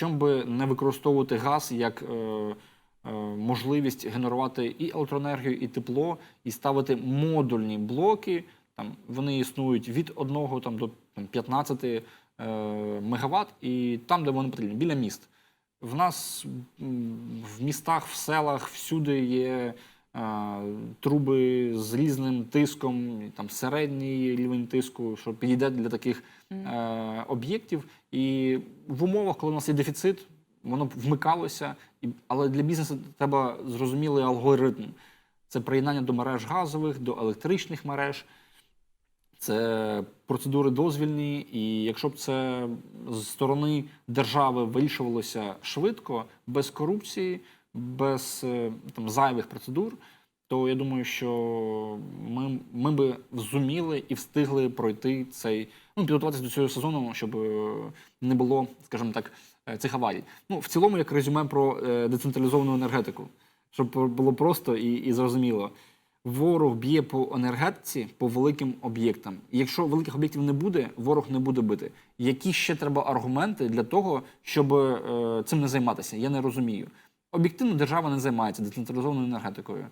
чому би не використовувати газ як е, е, можливість генерувати і електроенергію, і тепло, і ставити модульні блоки. Там вони існують від 1 там, до там, 15 е, мегаватт, і там, де вони потрібні, біля міст. В нас в містах, в селах всюди є труби з різним тиском, там середній рівень тиску, що підійде для таких е, об'єктів. І в умовах, коли у нас є дефіцит, воно б вмикалося, і, але для бізнесу треба зрозумілий алгоритм. Це приєднання до мереж газових, до електричних мереж. Це процедури дозвільні, і якщо б це з сторони держави вирішувалося швидко, без корупції, без е, там зайвих процедур, то я думаю, що ми, ми би зуміли і встигли пройти цей, ну, підготуватися до цього сезону, щоб е, не було, скажімо так, е, цих аварій. Ну, в цілому, як резюме про децентралізовану енергетику, щоб було просто і, і зрозуміло. Ворог б'є по енергетиці по великим об'єктам. Якщо великих об'єктів не буде, ворог не буде бити. Які ще треба аргументи для того, щоб е, цим не займатися? Я не розумію. Об'єктивно держава не займається децентралізованою енергетикою.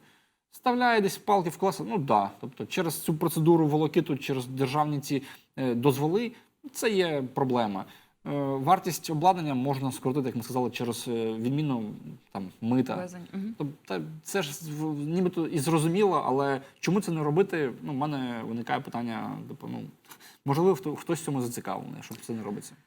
Вставляє десь палки в колеса, ну да. Тобто через цю процедуру волокиту, через державні ці е, дозволи, це є проблема. Е, вартість обладнання можна скоротити, як ми сказали, через е, відміну там мита. Тобто це ж нібито і зрозуміло, але чому це не робити? Ну, в мене виникає питання, типу, ну можливо, хто- хтось в цьому зацікавлений, щоб це не робиться.